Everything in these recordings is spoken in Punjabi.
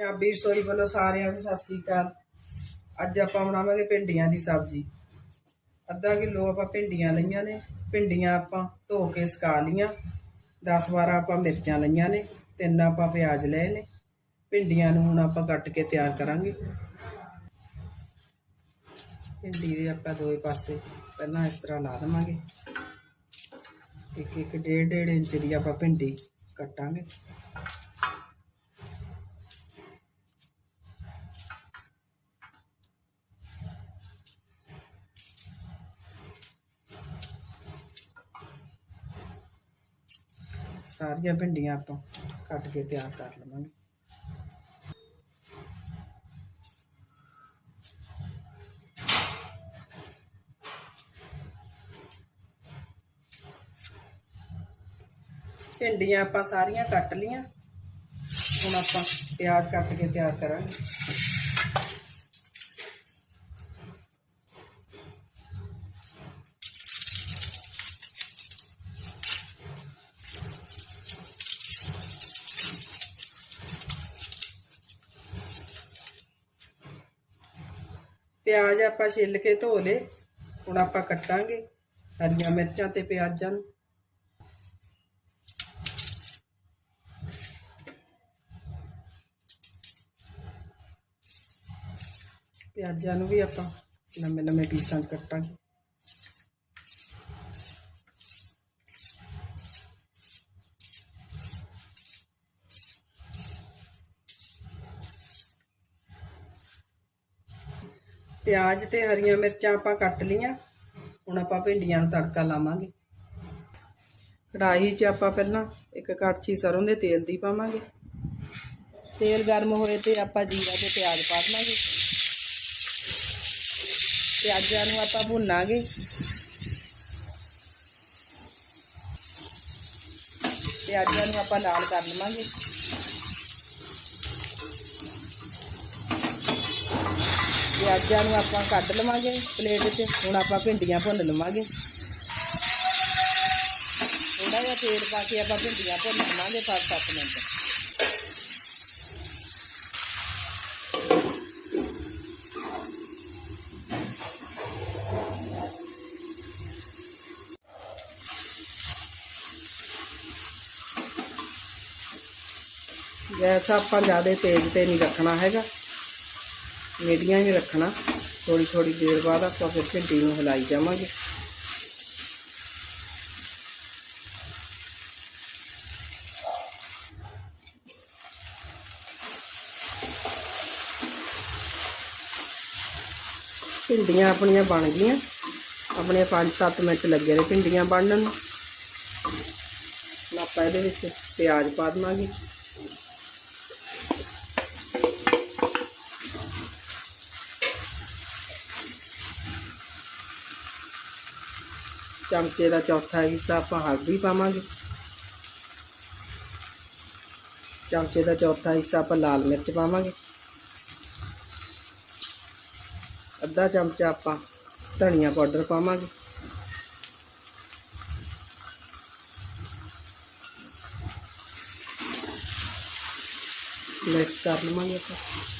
ਪੰਜਾਬੀ ਰਸੋਈ ਵੱਲੋਂ ਸਾਰਿਆਂ ਨੂੰ ਸਤਿ ਸ੍ਰੀ ਅਕਾਲ। ਅੱਜ ਆਪਾਂ ਬਣਾਵਾਂਗੇ ਭਿੰਡੀਆਂ ਦੀ ਸਬਜ਼ੀ। ਅੱਧਾ ਕਿਲੋ ਆਪਾਂ ਭਿੰਡੀਆਂ ਲਈਆਂ ਨੇ, ਭਿੰਡੀਆਂ ਆਪਾਂ ਧੋ ਕੇ ਸੁਕਾ ਲੀਆਂ 10-12 ਆਪਾਂ ਮਿਰਚਾਂ ਲਈਆਂ ਨੇ, ਤਿੰਨ ਆਪਾਂ ਪਿਆਜ਼ ਲਏ ਨੇ। ਭਿੰਡੀਆਂ ਨੂੰ ਹੁਣ ਆਪਾਂ ਕੱਟ ਕੇ ਤਿਆਰ ਕਰਾਂਗੇ। ਭਿੰਡੀ ਦੇ ਆਪਾਂ ਦੋਵੇਂ ਪਾਸੇ ਪਹਿਲਾਂ ਇਸ ਤਰ੍ਹਾਂ ਲਾ ਦੇਵਾਂਗੇ। ਇੱਕ ਇੱਕ ਡੇਢ ਡੇਢ ਇੰਚ ਦੀ ਆਪਾਂ ਭਿੰਡੀ ਕੱਟਾਂਗੇ। ਸਾਰੀਆਂ ਭਿੰਡੀਆਂ ਆਪਾਂ ਕੱਟ ਕੇ ਤਿਆਰ ਕਰ ਲਵਾਂਗੇ। ਭਿੰਡੀਆਂ ਆਪਾਂ ਸਾਰੀਆਂ ਕੱਟ ਲੀਆਂ ਹੁਣ ਆਪਾਂ ਪਿਆਜ਼ ਕੱਟ ਕੇ ਤਿਆਰ ਕਰਾਂਗੇ। ਪਿਆਜ਼ ਆਪਾਂ ਛਿੱਲ ਕੇ ਧੋ ਲੇ ਹੁਣ ਆਪਾਂ ਕੱਟਾਂਗੇ ਹਰੀਆਂ ਮਿਰਚਾਂ ਤੇ ਪਿਆਜ਼ਾਂ ਨੂੰ। ਪਿਆਜ਼ਾਂ ਨੂੰ ਵੀ ਆਪਾਂ ਲੰਮੇ ਲੰਮੇ ਪੀਸਾਂ 'ਚ ਕੱਟਾਂਗੇ। ਪਿਆਜ਼ ਤੇ ਹਰੀਆਂ ਮਿਰਚਾਂ ਆਪਾਂ ਕੱਟ ਲੀਆਂ ਹੁਣ ਆਪਾਂ ਭਿੰਡੀਆਂ ਨੂੰ ਤੜਕਾ ਲਾਵਾਂਗੇ। ਕੜਾਹੀ 'ਚ ਆਪਾਂ ਪਹਿਲਾਂ ਇੱਕ ਕੜਛੀ ਸਰੋਂ ਦੇ ਤੇਲ ਦੀ ਪਾਵਾਂਗੇ। ਤੇਲ ਗਰਮ ਹੋਏ ਤੇ ਆਪਾਂ ਜੀਰਾ ਤੇ ਪਿਆਜ਼ ਪਾ ਦੇਵਾਂਗੇ। ਪਿਆਜ਼ਾਂ ਨੂੰ ਆਪਾਂ ਭੁੰਨਾਂਗੇ। ਪਿਆਜ਼ਾਂ ਨੂੰ ਆਪਾਂ ਲਾਲ ਕਰ ਲਵਾਂਗੇ। ਪਿਆਜ਼ਾਂ ਨੂੰ ਆਪਾਂ ਕੱਢ ਲਵਾਂਗੇ ਪਲੇਟ 'ਚ ਹੁਣ ਆਪਾਂ ਭਿੰਡੀਆਂ ਭੁੰਨ ਲਵਾਂਗੇ। ਥੋੜਾ ਜਿਹਾ ਤੇਲ ਪਾ ਕੇ ਆਪਾਂ ਭਿੰਡੀਆਂ ਭੁੰਨ ਲਵਾਂਗੇ 5-7 ਮਿੰਟ। ਗੈਸ ਆਪਾਂ ਜ਼ਿਆਦਾ ਤੇਜ਼ ਤੇ ਨਹੀਂ ਰੱਖਣਾ ਹੈਗਾ। ਮੀਡੀਅਮ ਹੀ ਰੱਖਣਾ। ਥੋੜੀ ਥੋੜੀ ਦੇਰ ਬਾਅਦ ਆਪਾਂ ਫਿਰ ਭਿੰਡੀ ਨੂੰ ਹਿਲਾਈ ਜਾਵਾਂਗੇ। ਭਿੰਡੀਆਂ ਆਪਣੀਆਂ ਬਣ ਗਈਆਂ। ਆਪਣੇ 5-7 ਮਿੰਟ ਲੱਗੇ ਨੇ ਭਿੰਡੀਆਂ ਬਣਨ ਨੂੰ। ਆਪਾਂ ਇਹਦੇ ਵਿੱਚ ਪਿਆਜ਼ ਪਾ ਦੇਵਾਂਗੇ। ਚਮਚੇ ਦਾ ਚੌਥਾ ਹਿੱਸਾ ਆਪਾਂ ਹਲਦੀ ਪਾਵਾਂਗੇ ਚਮਚੇ ਦਾ ਚੌਥਾ ਹਿੱਸਾ ਆਪਾਂ ਲਾਲ ਮਿਰਚ ਪਾਵਾਂਗੇ ਅੱਧਾ ਚਮਚਾ ਆਪਾਂ ਧਨੀਆ ਪਾਊਡਰ ਪਾਵਾਂਗੇ ਮਿਕਸ ਕਰ ਲਵਾਂਗੇ ਆਪਾਂ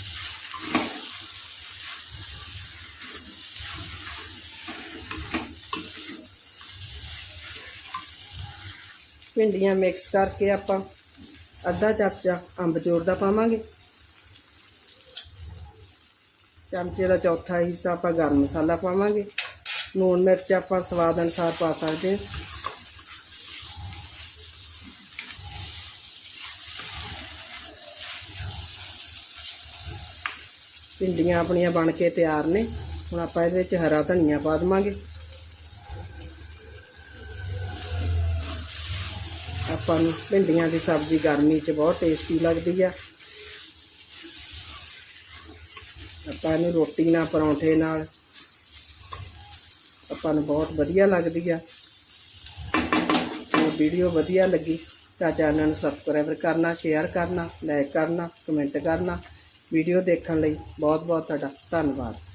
ਭਿੰਡੀਆਂ ਮਿਕਸ ਕਰਕੇ ਆਪਾਂ ਅੱਧਾ ਚਮਚਾ ਅੰਬਚੂਰ ਦਾ ਪਾਵਾਂਗੇ। ਚਮਚੇ ਦਾ ਚੌਥਾ ਹਿੱਸਾ ਆਪਾਂ ਗਰਮ ਮਸਾਲਾ ਪਾਵਾਂਗੇ। ਲੂਣ ਮਿਰਚ ਆਪਾਂ ਸਵਾਦ ਅਨੁਸਾਰ ਪਾ ਸਕਦੇ ਹਾਂ। ਭਿੰਡੀਆਂ ਆਪਣੀਆਂ ਬਣ ਕੇ ਤਿਆਰ ਨੇ। ਹੁਣ ਆਪਾਂ ਇਹਦੇ ਵਿੱਚ ਹਰਾ ਧਨੀਆ ਪਾ ਦੇਵਾਂਗੇ। ਆਪਾਂ ਨੂੰ ਭਿੰਡੀਆਂ ਦੀ ਸਬਜ਼ੀ ਗਰਮੀ 'ਚ ਬਹੁਤ ਟੇਸਟੀ ਲੱਗਦੀ ਆ। ਆਪਾਂ ਇਹਨੂੰ ਰੋਟੀ ਨਾਲ, ਪਰੌਂਠੇ ਨਾਲ ਆਪਾਂ ਨੂੰ ਬਹੁਤ ਵਧੀਆ ਲੱਗਦੀ ਆ। ਇਹ ਵੀਡੀਓ ਵਧੀਆ ਲੱਗੀ ਤਾਂ ਚੈਨਲ ਨੂੰ ਸਬਸਕ੍ਰਾਈਬ ਕਰਨਾ ਸ਼ੇਅਰ ਕਰਨਾ ਲਾਈਕ ਕਰਨਾ ਕਮੈਂਟ ਕਰਨਾ। ਵੀਡੀਓ ਦੇਖਣ ਲਈ ਬਹੁਤ ਬਹੁਤ ਤੁਹਾਡਾ ਧੰਨਵਾਦ।